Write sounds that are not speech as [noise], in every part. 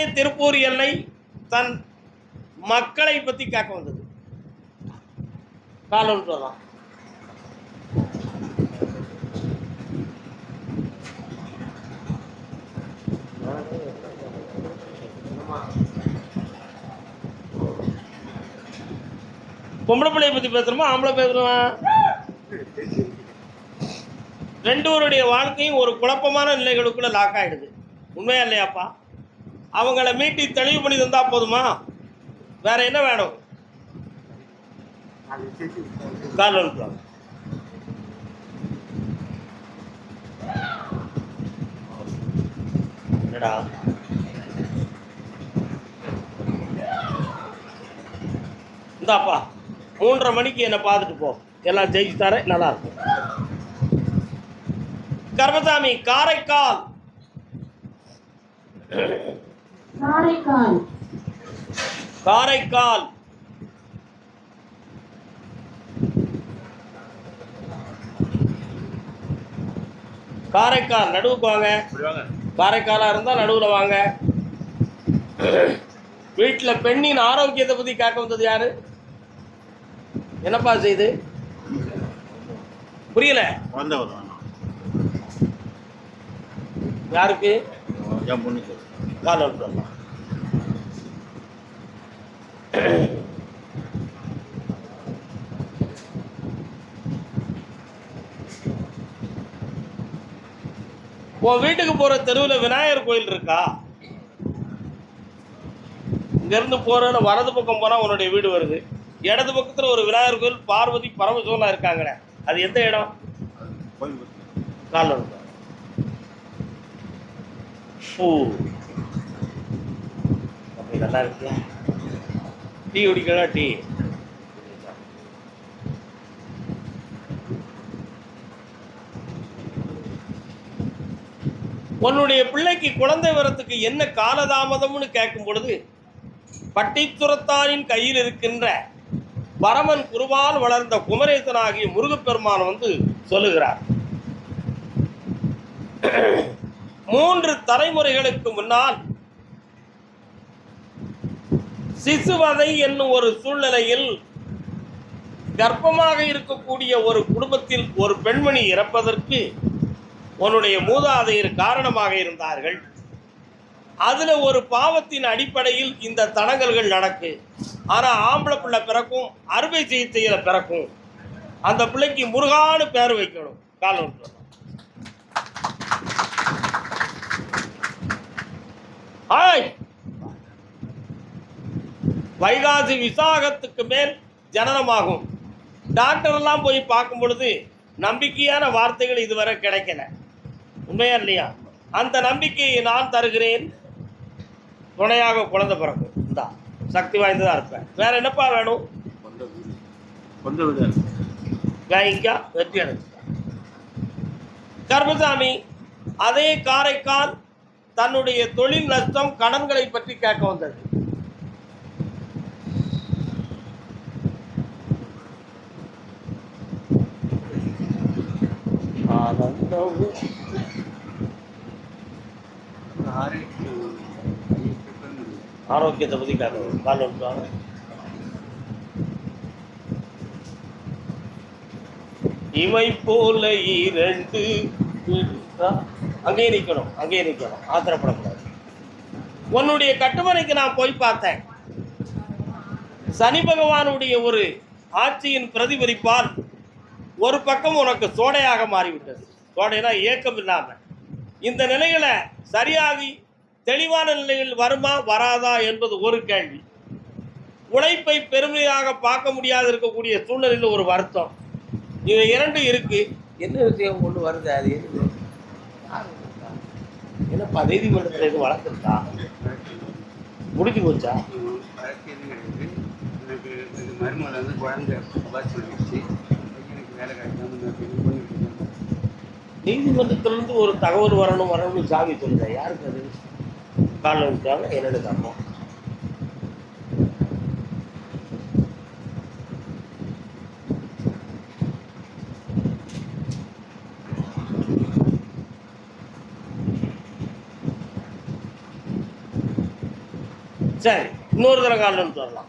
உடனே திருப்பூர் எல்லை தன் மக்களை பற்றி கேட்க வந்தது. காலம் தான் பொம்பளை பிள்ளைய பற்றி பேசுகிறோமா ஆம்பளை பேசுகிறோமா ரெண்டுவருடைய வாழ்க்கையும் ஒரு குழப்பமான நிலைகளுக்குள்ள லாக் ஆயிடுது. உண்மையா இல்லையாப்பா? அவங்கள மீட்டி தெளிவு பண்ணி தந்தா போதுமா? வேற என்ன வேணும்? கால் என்னடா? இந்தாப்பா மூன்றரை மணிக்கு என்னை பார்த்துட்டு போ. எல்லாம் ஜெயிச்சு தரேன் நல்லா இருக்கும். கர்மசாமி காரைக்கால். காரைக்கால். காரைக்கால். காரைக்கால் நடுவுக்கு வாங்க. காரைக்காலாக இருந்தால் நடுவில் வாங்க. வீட்டில் பெண்ணின் ஆரோக்கியத்தை பற்றி கேட்க வந்தது யாரு? என்னப்பா செய்து? புரியல. வந்தவர் யாருக்கு? என் பொண்ணுக்கு. கால் அனுப்புறோம் [clears throat] உன் வீட்டுக்கு போற தெருவில் விநாயகர் கோயில் இருக்கா? இங்கேருந்து போகிற வலது பக்கம் போனால் உன்னுடைய வீடு வருது. இடது பக்கத்தில் ஒரு விநாயகர் கோயில் பார்வதி பரமசிவனா இருக்காங்கண்ணே அது எந்த இடம்? கோயில் கால் அனுப்புறோம் ஓ. நல்லா இருக்கியா டீ குடிக்கலாம் டீ? உன்னுடைய பிள்ளைக்கு குழந்தை வரத்துக்கு என்ன காலதாமதம்னு கேட்கும் பொழுது பட்டித்துறத்தாரின் கையில் இருக்கின்ற பரமன் குருவால் வளர்ந்த குமரேசனாகிய முருகப்பெருமான் வந்து சொல்லுகிறார். மூன்று தலைமுறைகளுக்கு முன்னால் சிசுவதை என்னும் ஒரு சூழ்நிலையில் கர்ப்பமாக இருக்கக்கூடிய ஒரு குடும்பத்தில் ஒரு பெண்மணி இறப்பதற்கு உன்னுடைய மூதாதையர் காரணமாக இருந்தார்கள். அதுல ஒரு பாவத்தின் அடிப்படையில் இந்த தடங்கல்கள் நடக்கு. ஆனா ஆம்பளை பிள்ளை பிறக்கும் அறுவை சிகிச்சையில பிறக்கும். அந்த பிள்ளைக்கு முருகானு பேர் வைக்கணும் கால் ஒன்று வைகாசி விசாகத்துக்கு மேல் ஜனனமாகும். டாக்டர்லாம் போய் பார்க்கும் பொழுது நம்பிக்கையான வார்த்தைகள் இதுவரை கிடைக்கல. உண்மையா இல்லையா? அந்த நம்பிக்கையை நான் தருகிறேன். துணையாக குழந்தை பிறக்கும். இந்தா சக்தி வாய்ந்ததாக இருப்பேன். வேற என்னப்பா வேணும்? சொந்த வெற்றி அடைஞ்சிட்டா கர்மசாமி அதே காரைக்கால் தன்னுடைய தொழில் நஷ்டம் கடன்களை பற்றி கேட்க வந்தது. ஆனந்தம் ஆரோக்கியத்தை பற்றி கேட்கணும் கால் வந்துட்டாங்க இவை போல இரண்டு அங்கேயே நிற்கணும் அங்கேயே நிற்கணும் ஆத்திரப்படக்கூடாது. உன்னுடைய கட்டுமனைக்கு நான் போய் பார்த்தேன். சனி பகவானுடைய ஒரு ஆட்சியின் பிரதிபலிப்பால் ஒரு பக்கம் உனக்கு சோடையாக மாறிவிட்டது. சோடைனா ஏக்கம் இல்லாமல் இந்த நிலையில சரியாகி தெளிவான நிலையில் வருமா வராதா என்பது ஒரு கேள்வி. உழைப்பை பெருமையாக பார்க்க முடியாது இருக்கக்கூடிய சூழ்நிலையில் ஒரு வருத்தம். இது இரண்டு இருக்கு. என்ன விஷயம் கொண்டு வருது அது என்னது? யாரு இருக்கா? என்னப்பா நீதிமன்றத்தில் எதுவும் வழக்கிருக்கா முடிஞ்சு போச்சா? மருமகள் வந்து குழந்தை வேலை கிடைக்காம நான் இப்ப இது பண்ணிட்டு இருக்கேன் நீதிமன்றத்திலிருந்து ஒரு தகவல் வரணும் வரணும்னு சாமி சொல்லுதா யாருக்கு அது? கால் விட்டாங்க என்னோட தர்மம். சரி இன்னொரு தடவை காலில் வரலாம்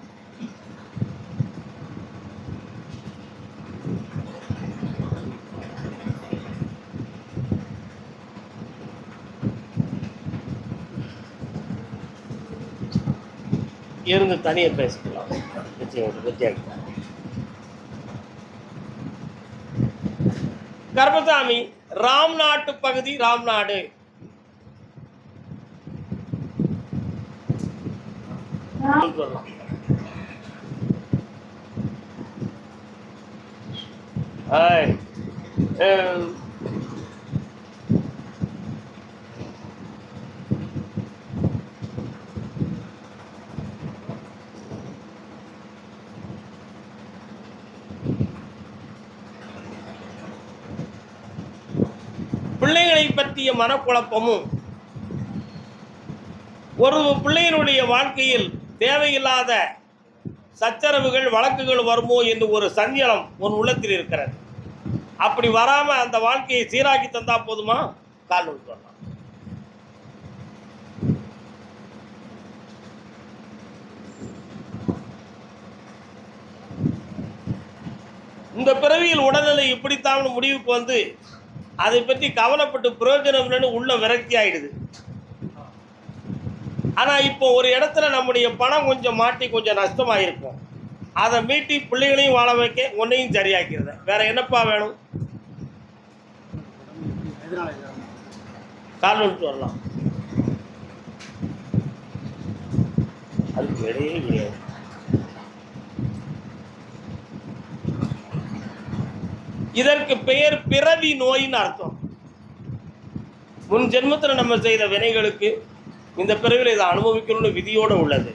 இருந்து தனியாக பேசிக்கலாம். நிச்சயம் வெற்றியாகிக்கலாம் கர்மசாமி ராம்நாட்டு பகுதி ராம்நாடு. ராம் சொல்லலாம் ஹாய் பெரிய மனக்குழப்பமும் ஒரு பிள்ளையினுடைய வாழ்க்கையில் தேவையில்லாத சச்சரவுகள் வழக்குகள் வருமோ என்று ஒரு சஞ்சலம் உன் உள்ளத்தில் இருக்கிறது. அப்படி வராம அந்த வாழ்க்கையை சீராக்கி தந்தா போதுமா? கால் சொல்லலாம் இந்த பிறவியில் உடல்நிலை இப்படித்தான் முடிவுக்கு வந்து அதை பற்றி கவலைப்பட்டு பிரயோஜனம் இல்லைன்னு உள்ள விரக்தி ஆயிடுது. ஆனால் இப்போ ஒரு இடத்துல நம்முடைய பணம் கொஞ்சம் மாட்டி கொஞ்சம் நஷ்டமாயிருக்கும். அதை மீட்டி பிள்ளைகளையும் வாழ வைக்க உன்னையும் சரியாக்கிறது. வேற என்னப்பா வேணும்? எதனால கால் விட்டு வரலாம். அதுக்கு இடையே கிடையாது இதற்கு பெயர் பிறவி நோயின்னு அர்த்தம். முன் ஜென்மத்தில் நம்ம செய்த வினைகளுக்கு இந்த பிறவியில் இதை அனுபவிக்கணும்னு விதியோடு உள்ளது.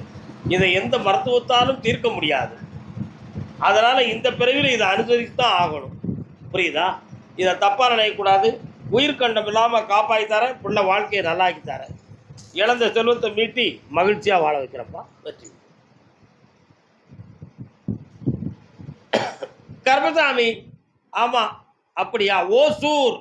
இதை எந்த மருத்துவத்தாலும் தீர்க்க முடியாது. அதனால் இந்த பிறவியில் இதை அனுசரித்து தான் ஆகணும். புரியுதா? இதை தப்பாக நினைக்கக்கூடாது. உயிர்கண்டம் இல்லாமல் காப்பாற்றி தர பிள்ளை வாழ்க்கையை நல்லாக்கி தர இழந்த செல்வத்தை மீட்டி மகிழ்ச்சியாக வாழ வைக்கிறப்பா வெற்றி. கர்மசாமி ஆமா அப்படியா? ஓசூர்.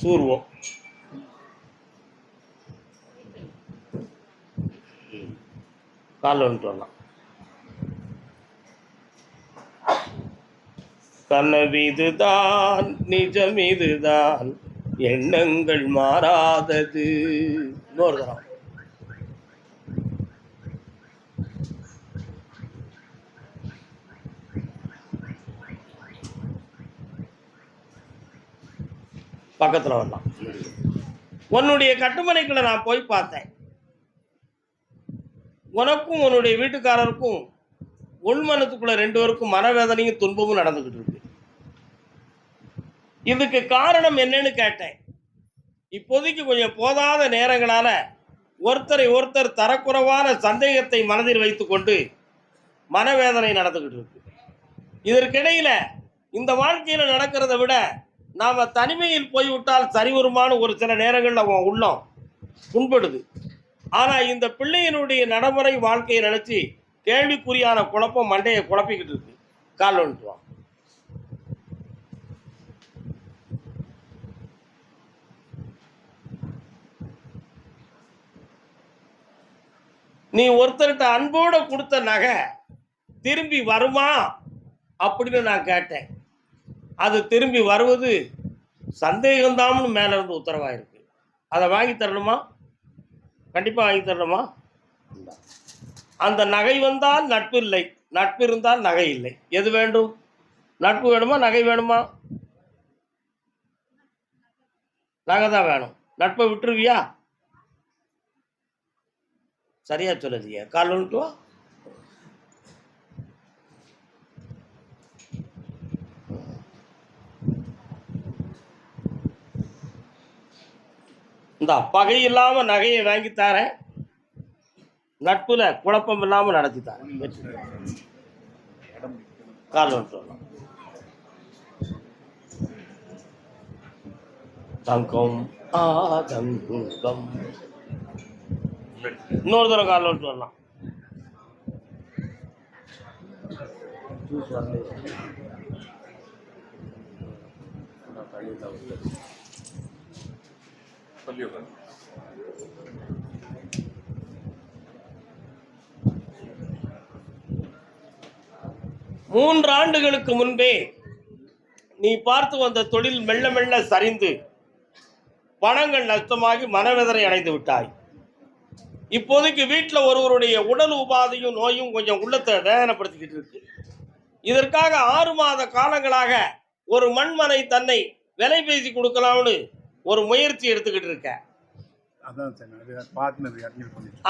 சூர்வம் காலில் வந்துட்டு வரலாம். கனவிதுதான் நிஜம் இதுதான் எண்ணங்கள் மாறாதது. இன்னொரு தரம். பக்கத்தில் வரலாம். உன்னுடைய கட்டுமனைக்குள்ள நான் போய் பார்த்தேன். உனக்கும் உன்னுடைய வீட்டுக்காரருக்கும் உள்மனத்துக்குள்ள ரெண்டு பேருக்கும் மனவேதனையும் துன்பமும் நடந்துகிட்டு இருக்கு. இதுக்கு காரணம் என்னன்னு கேட்டேன். இப்போதைக்கு கொஞ்சம் போதாத நேரங்களால ஒருத்தரை ஒருத்தர் தரக்குறைவான சந்தேகத்தை மனதில் வைத்துக்கொண்டு மனவேதனை நடந்துக்கிட்டு இருக்கு. இதற்கிடையில இந்த வாழ்க்கையில் நடக்கிறத விட நாம் தனிமையில் போய்விட்டால் சரிவருமான ஒரு சில நேரங்களில் அவன் உள்ளம் புண்படுது. ஆனால் இந்த பிள்ளையினுடைய நடைமுறை வாழ்க்கையை நினச்சி கேள்விக்குறியான குழப்பம் மண்டையை குழப்பிக்கிட்டு இருக்கு. கால் வந்துட்டு நீ ஒருத்தர்கிட்ட அன்போட கொடுத்த நகை திரும்பி வருமா அப்படின்னு நான் கேட்டேன். அது திரும்பி வருவது சந்தேகம்தாம்னு மேலே இருந்து உத்தரவாயிருக்கு. அதை வாங்கி தரணுமா? கண்டிப்பாக வாங்கி தரணுமா? அந்த நகை வந்தால் நட்பு இல்லை. நட்பு இருந்தால் நகை இல்லை. எது வேண்டும்? நட்பு வேணுமா? நகை வேணுமா? நகை தான் வேணும். நட்பை விட்டுருவியா? சரியா சொல்லுதிய கால் வந்துட்டு இந்தா இந்த பகை இல்லாம நகையை வாங்கி தரேன். நட்புல குழப்பம் இல்லாம நடத்தி தரேன். கால் வந்துட்டு தங்கம் ஆ தங்கம் இன்னொரு தடவை காலில் விட்டு வரலாம். மூன்று ஆண்டுகளுக்கு முன்பே நீ பார்த்து வந்த தொழில் மெல்ல மெல்ல சரிந்து பணங்கள் நஷ்டமாகி மனவேதனை அடைந்து விட்டாய். இப்போதைக்கு வீட்டில் ஒருவருடைய உடல் உபாதையும் நோயும் கொஞ்சம் உள்ளத்தை வேதனைப்படுத்திக்கிட்டு இருக்கு. இதற்காக ஆறு மாத காலங்களாக ஒரு மண்மனை தன்னை விலை பேசி கொடுக்கலாம்னு ஒரு முயற்சி எடுத்துக்கிட்டு இருக்க.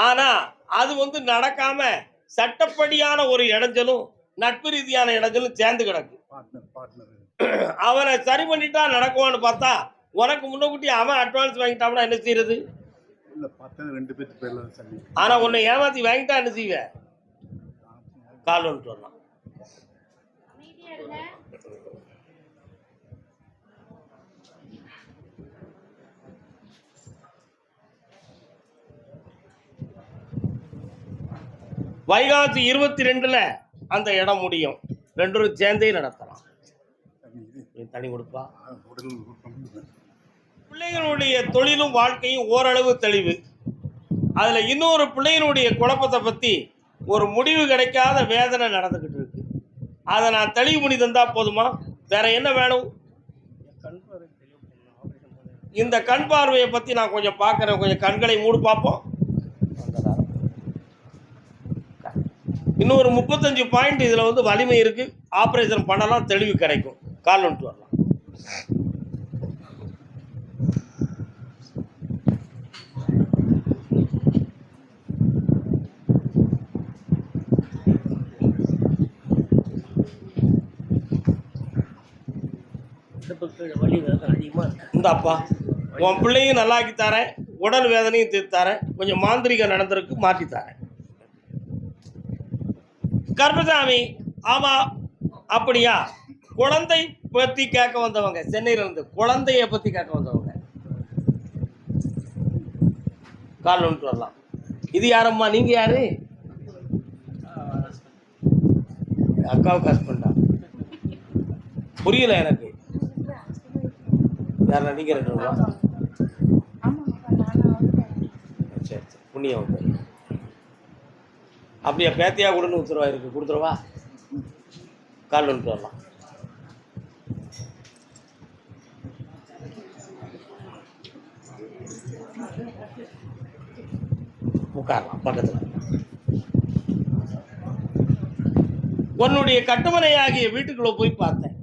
ஆனா அது வந்து நடக்காம சட்டப்படியான ஒரு இடைஞ்சலும் நட்பு ரீதியான இடைஞ்சலும் சேர்ந்து கிடக்கு. அவனை சரி பண்ணிட்டா நடக்குவான்னு பார்த்தா உனக்கு முன்னக்கூட்டி அவன் அட்வான்ஸ் வாங்கிட்டான்னா என்ன செய்யறது? இல்லை பார்த்தது ரெண்டு பேர்த்து பேரில் சரி ஆனா உன்னை ஏமாத்தி வாங்கிட்டா என்ன செய்வ? கால் வந்துட்டு வரலாம். வைகாசி இருபத்தி ரெண்டுல அந்த இடம் முடியும். ரெண்டும் சேர்ந்தே நடத்தலாம். தனி கொடுப்பா. பிள்ளைகளுடைய தொழிலும் வாழ்க்கையும் ஓரளவு தெளிவு. அதில் இன்னொரு பிள்ளையினுடைய குழப்பத்தை பற்றி ஒரு முடிவு கிடைக்காத வேதனை நடந்துக்கிட்டு இருக்கு. அதை நான் தெளிவு பண்ணி தந்தால் போதுமா? வேற என்ன வேணும்? இந்த கண் பார்வையை பற்றி நான் கொஞ்சம் பார்க்குறேன். கொஞ்சம் கண்களை மூடு பார்ப்போம். இன்னொரு முப்பத்தஞ்சு பாயிண்ட் இதில் வந்து வலிமை இருக்குது ஆப்ரேஷன் பண்ணலாம் தெளிவு கிடைக்கும். கால் வந்துட்டு வரலாம். இந்தாப்பா உன் பிள்ளையும் நல்லாக்கி தரேன் உடல் வேதனையும் தீர்த்து தரேன் கொஞ்சம் மாந்திரிகம் நடந்திருக்கு மாற்றி தரேன். கர்மசாமி ஆமா அப்படியா? குழந்தை பத்தி கேட்க வந்தவங்க சென்னையில இருந்து குழந்தைய பத்தி கேட்க வந்தவங்க. கால் ஒன்று வரலாம். இது யாரம்மா நீங்க யாரு? அக்காவுக்கு ஹஸ்பண்டா புரியல எனக்கு. யாரா நீங்க ரெண்டு ரூபா சரி சரி. புண்ணியம் உண்டு. அப்படியா பேத்தியா கொடுன்னு உத்தரவா இருக்கு. கொடுத்துருவா கால் வந்துட்டு வரலாம். உட்காரலாம் பக்கத்தில். உன்னுடைய கட்டுமனையாகிய வீட்டுக்குள்ள போய் பார்த்தேன்.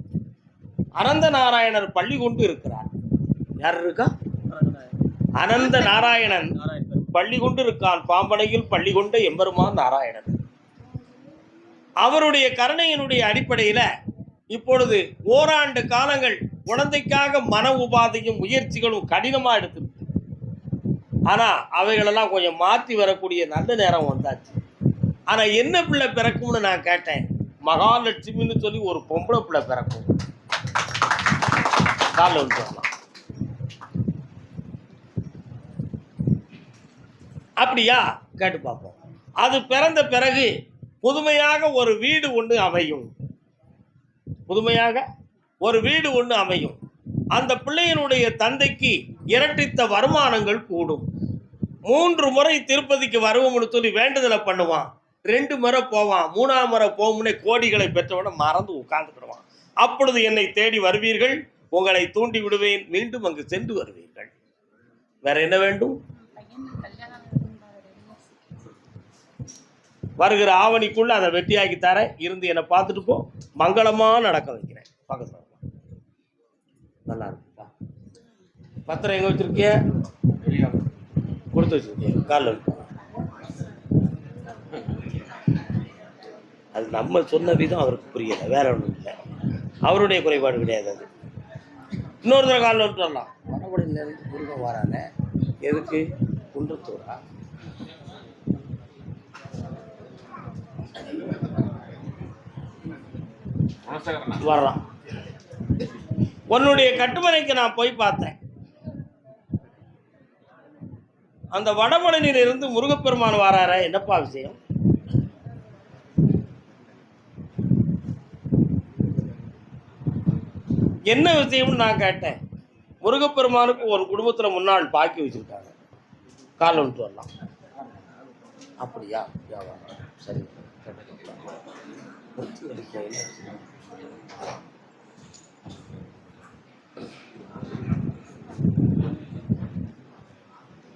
அனந்த நாராயணர் பள்ளி கொண்டு இருக்கிறார். யார் இருக்கா அனந்த நாராயணன் பள்ளி கொண்டு இருக்கான் பாம்பனையில் பள்ளி கொண்ட எம்பெருமான் நாராயணன். அவருடைய கருணையினுடைய அடிப்படையில இப்பொழுது ஓராண்டு காலங்கள் குழந்தைக்காக மன உபாதையும் முயற்சிகளும் கடினமா எடுத்து ஆனா அவைகளெல்லாம் கொஞ்சம் மாற்றி வரக்கூடிய நல்ல நேரம் வந்தாச்சு. ஆனா என்ன பிள்ளை பிறக்கும்னு நான் கேட்டேன். மகாலட்சுமின்னு சொல்லி ஒரு பொம்பளை பிள்ளை பிறக்கும். காலில் வந்து அப்படியா? கேட்டு பார்ப்போம். அது பிறந்த பிறகு புதுமையாக ஒரு வீடு ஒன்று அமையும். புதுமையாக ஒரு வீடு ஒன்று அமையும். அந்த பிள்ளையினுடைய தந்தைக்கு இரட்டித்த வருமானங்கள் கூடும். மூன்று முறை திருப்பதிக்கு வருவோம்னு சொல்லி வேண்டுதலை பண்ணுவான். ரெண்டு முறை போவான். மூணாம் முறை போகும்னே கோடிகளை பெற்றவனை மறந்து உட்கார்ந்துக்கிடுவான். அப்பொழுது என்னை தேடி வருவீர்கள். உங்களை தூண்டி விடுவேன். மீண்டும் அங்கு சென்று வருவீர்கள். வேற என்ன வேண்டும்? வருகிற ஆவணிக்குள்ளே அதை வெட்டியாக்கி தரேன் இருந்து என்னை பார்த்துட்டு போ. மங்களமாக நடக்க வைக்கிறேன். பக்கத்துல நல்லா இருக்குப்பா. பத்திரம் எங்கே வச்சுருக்கிய? கொடுத்து வச்சிருக்கிய. காலில் அது நம்ம சொன்ன விதம் அவருக்கு புரியலை. வேற ஒன்றும் இல்லை. அவருடைய குறைபாடு கிடையாது அது. இன்னொரு தடவை காலில் விட்டு வரலாம். வடபடியிலேருந்து முருகன் வரானே. எதுக்கு? குன்றத்தூரா? வர்றான் உன்னுடைய கட்டுமனைக்கு நான் போய் பார்த்தேன். அந்த வடமலனில் இருந்து முருகப்பெருமான் வராரா? என்னப்பா விஷயம்? என்ன விஷயம்னு நான் கேட்டேன். முருகப்பெருமானுக்கு ஒரு குடும்பத்தில் முன்னாள் பாக்கி வச்சுருக்காங்க. கால் வந்துட்டு வரலாம். அப்படியா? சரி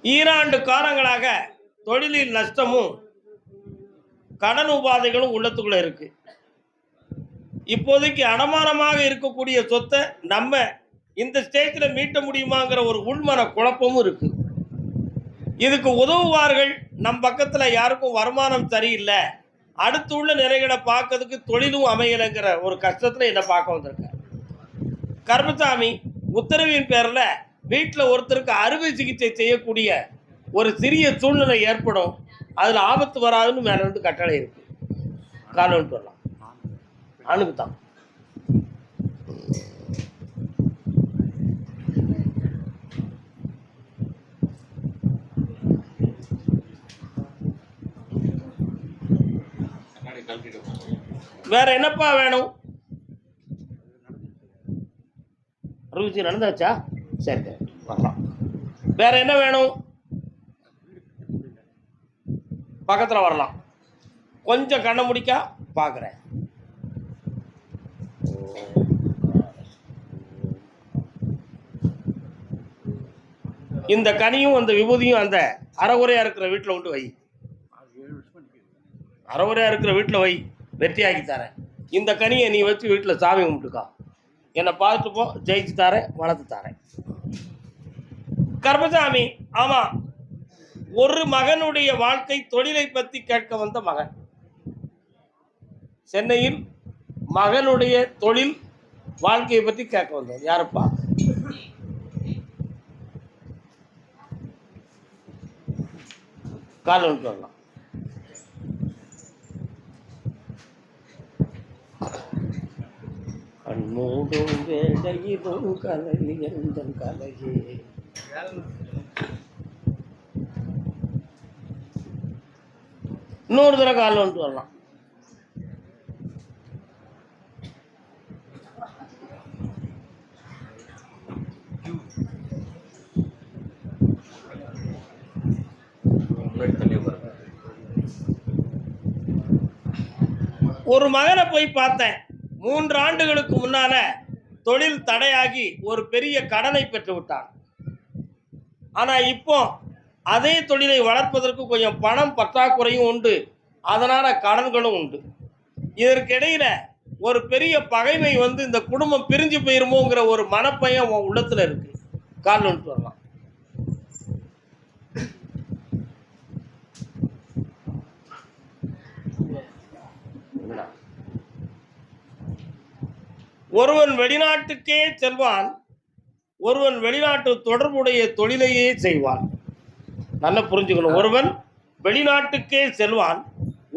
ஈராண்டு காலங்களாக தொழிலில் நஷ்டமும் கடன் உபாதைகளும் உள்ளத்துக்குள்ள இருக்கு. இப்போதைக்கு அடமானமாக இருக்கக்கூடிய சொத்தை நம்ம இந்த ஸ்டேஜில் மீட்ட முடியுமாங்கிற ஒரு உள்மன குழப்பமும் இருக்கு. இதுக்கு உதவுவார்கள் நம் பக்கத்தில் யாருக்கும் வருமானம் சரியில்லை. அடுத்து உள்ள நிலைகளை பார்க்கறதுக்கு தொழிலும் அமையலைங்கிற ஒரு கஷ்டத்தில் என்னை பார்க்க வந்திருக்கேன் கர்மசாமி உத்தரவின் பேரில் வீட்டில் ஒருத்தருக்கு அறுவை சிகிச்சை செய்யக்கூடிய ஒரு சிறிய சூழ்நிலை ஏற்படும். அதில் ஆபத்து வராதுன்னு மேலே இருந்து கட்டளை இருக்கு. காலம் வரலாம் ஆணுக்கு வேற என்னப்பா வேணும்? அறுபத்தி நடந்தாச்சா? சரி சரி வரலாம். வேற என்ன வேணும்? பக்கத்தில் வரலாம். கொஞ்சம் கண்ணை முடிக்கா பார்க்குறேன் இந்த கனியும் அந்த விபூதியும் அந்த அறகுறையாக இருக்கிற வீட்டில் கொண்டு வை. அறகுறையாக இருக்கிற வீட்டில் வை. வெற்றியாக்கி தரேன். இந்த கனியை நீ வச்சு வீட்டில் சாமி கும்பிட்டுக்கா. என்னை பார்த்துட்டு போ ஜெயிச்சு தரேன் வளர்த்து தரேன். கர்மசாமி ஆமாம் ஒரு மகனுடைய வாழ்க்கை தொழிலை பற்றி கேட்க வந்த மகன். சென்னையில் மகனுடைய தொழில் வாழ்க்கையை பற்றி கேட்க வந்தோம் யாருப்பா? கால் வந்துட்டு வரலாம். கண்மூடும் வேடையிலும் கலை எந்த கலகி இன்னொரு தடவை கால் வந்துட்டு வரலாம். ஒரு மகனை போய் பார்த்தேன். மூன்று ஆண்டுகளுக்கு முன்னால தொழில் தடையாகி ஒரு பெரிய கடனை பெற்று விட்டான். ஆனா இப்போ அதே தொழிலை வளர்ப்பதற்கு கொஞ்சம் பணம் பற்றாக்குறையும் உண்டு. அதனால கடன்களும் உண்டு. இதற்கிடையில ஒரு பெரிய பகைமை வந்து இந்த குடும்பம் பிரிஞ்சு போயிருமோங்கிற ஒரு மனப்பயம் உன் உள்ளத்துல இருக்கு. கால் வந்துட்டு வரலாம் என்ன? ஒருவன் வெளிநாட்டுக்கே செல்வான் ஒருவன் வெளிநாட்டு தொடர்புடைய தொழிலையே செய்வான். நல்லா புரிஞ்சுக்கணும். ஒருவன் வெளிநாட்டுக்கே செல்வான்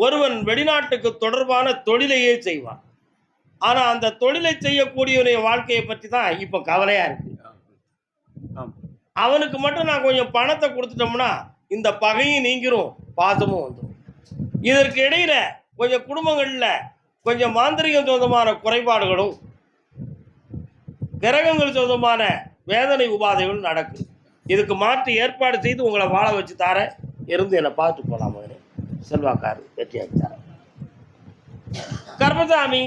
ஒருவன் வெளிநாட்டுக்கு தொடர்பான தொழிலையே செய்வான். ஆனா அந்த தொழிலை செய்யக்கூடியவனுடைய வாழ்க்கையை பற்றி தான் இப்போ கவலையா இருக்கு. அவனுக்கு மட்டும் நான் கொஞ்சம் பணத்தை கொடுத்துட்டோம்னா இந்த பகையும் நீங்கிரும் பாசமும் வந்துடும் இதற்கு இடையில கொஞ்சம் குடும்பங்களில் கொஞ்சம் மாந்திரிகம் சொந்தமான குறைபாடுகளும் கிரகங்கள் சொந்தமான வேதனை உபாதைகளும் நடக்குது இதுக்கு மாற்று ஏற்பாடு செய்து உங்களை வாழ வச்சு தார இருந்து என்னை பார்த்து போகலாம் மகனே செல்வாக்காரு வெற்றியாக்கி தரேன் கர்மசாமி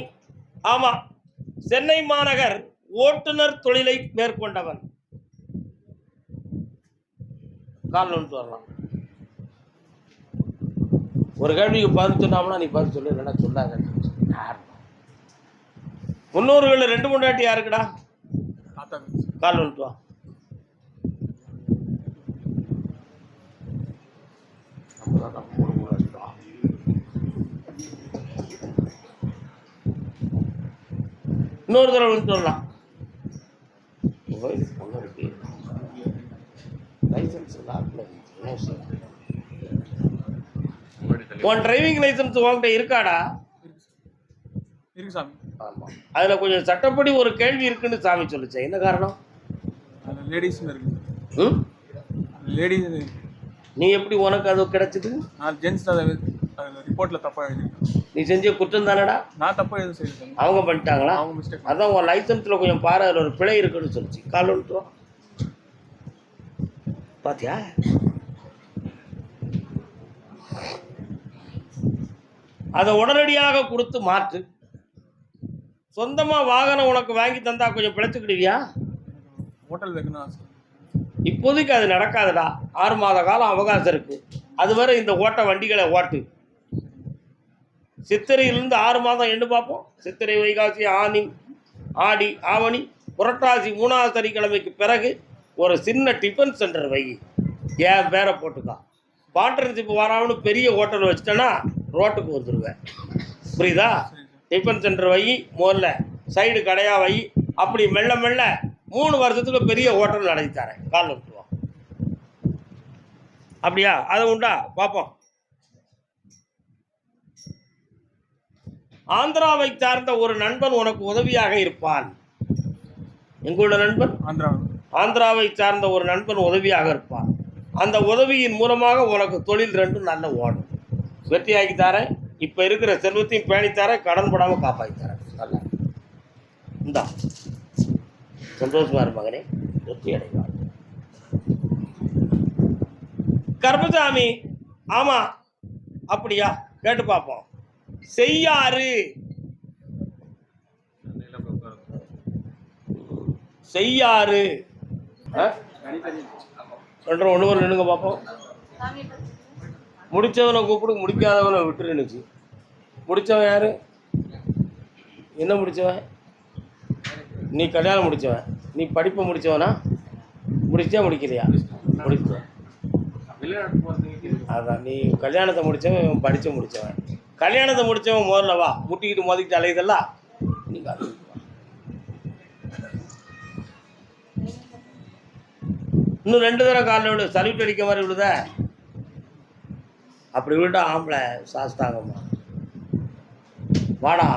ஆமாம் சென்னை மாநகர் ஓட்டுநர் தொழிலை மேற்கொண்டவன். காலில் வரலாம். ஒரு கேள்விக்கு பதில் சொன்னாம்னா நீ பதில் சொல்லு இல்லைன்னா சொல்லாத யார் முன்னோர்கள் ரெண்டு மூணு வாட்டி யாருக்குடா? கால் வந்துட்டு வா. இன்னொரு தடவை வந்துட்டு வரலாம். கோயிலுக்கு பொண்ணு இருக்கு லைசன்ஸ் உன் டிரைவிங் லைசன்ஸ் உன்கிட்ட இருக்காடா? இருக்கு சாமி. அதில் கொஞ்சம் சட்டப்படி ஒரு கேள்வி இருக்குன்னு சாமி சொல்லுச்சு? என்ன காரணம்? இருக்கு. ம்? லேடிஸ் நீ எப்படி உனக்கு அது கிடைச்சது? நான் ஜென்ஸ் அதில் ரிப்போர்ட்டில் தப்பாக எழுதிருக்கேன் நீ செஞ்ச குற்றம் தானடா? நான் தப்பாக எதுவும் செய்யல அவங்க பண்ணிட்டாங்களா? அவங்க மிஸ்டேக் அதான் உன் லைசன்ஸில் கொஞ்சம் பாரு அதில் ஒரு பிழை இருக்குன்னு சொல்லிச்சு. கால் விட்டுரும் பாத்தியா? அதை உடனடியாக கொடுத்து மாற்று. சொந்தமாக வாகனம் உனக்கு வாங்கி தந்தா கொஞ்சம் பிழைச்சுக்கிடுவியா? ஹோட்டல் வைக்கணும் இப்போதைக்கு அது நடக்காதுடா. ஆறு மாத காலம் அவகாசம் இருக்கு. அதுவரை இந்த ஓட்ட வண்டிகளை ஓட்டு. சித்திரையிலிருந்து ஆறு மாதம் எண்ணு பார்ப்போம். சித்திரை வைகாசி ஆனி ஆடி ஆவணி புரட்டாசி மூணாவது சனிக்கிழமைக்கு பிறகு ஒரு சின்ன டிஃபன் சென்டர் வை. ஏன் பேரை போட்டுக்கா? பார்ட்னர்ஷிப் வராமனு பெரிய ஹோட்டல் வச்சிட்டேன்னா ரோட்டுக்கு வந்துடுவேன் புரியுதா? டிஃபன் சென்டர் வை முதல்ல சைடு கடையாக வை. அப்படி மெல்ல மெல்ல மூணு வருஷத்துக்கு பெரிய ஹோட்டல் நடத்தி தரேன். கால் விட்டுருவோம் அப்படியா? அது உண்டா? பார்ப்போம். ஆந்திராவை சார்ந்த ஒரு நண்பன் உனக்கு உதவியாக இருப்பான். எங்களுடைய நண்பன்? ஆந்திரா. ஆந்திராவை சார்ந்த ஒரு நண்பன் உதவியாக இருப்பான். அந்த உதவியின் மூலமாக உனக்கு தொழில் ரெண்டும் நல்ல ஓடும். வெற்றியாக்கி தரேன். இப்போ இருக்கிற செல்வத்தையும் பேணித்தார கடன் படாமல் காப்பாற்றி தரேன். நல்லா. இந்தா. சந்தோஷமா இரு மகனே அடைவார். கர்மசாமி ஆமா. அப்படியா? கேட்டு பார்ப்போம். செய்யாறு. செய்யாறு. ஆ? ரெண்டு ஒன்று ஒரு நின்னுங்க பார்ப்போம். முடிச்சவனை கூப்பிடு முடிக்காதவனை விட்டுருந்துச்சு முடிச்சவன் யார்? என்ன முடித்தவன் நீ கல்யாணம் முடித்தவன் நீ படிப்பை முடித்தவனா முடிச்சா முடிக்கலையா? முடிச்சவன் அதான் நீ கல்யாணத்தை முடிச்சவன் இவன் முடித்தவன் கல்யாணத்தை முடித்தவன் முதல்ல வா. முட்டிக்கிட்டு மோதிக்கிட்டு அலையுதல்ல? நீ இன்னும் ரெண்டு தடவை காலில் விடு. சல்யூட் அடிக்க மாதிரி விடுத அப்படி விட்டா ஆம்பளை சாஸ்தாங்கம்மா. வாடா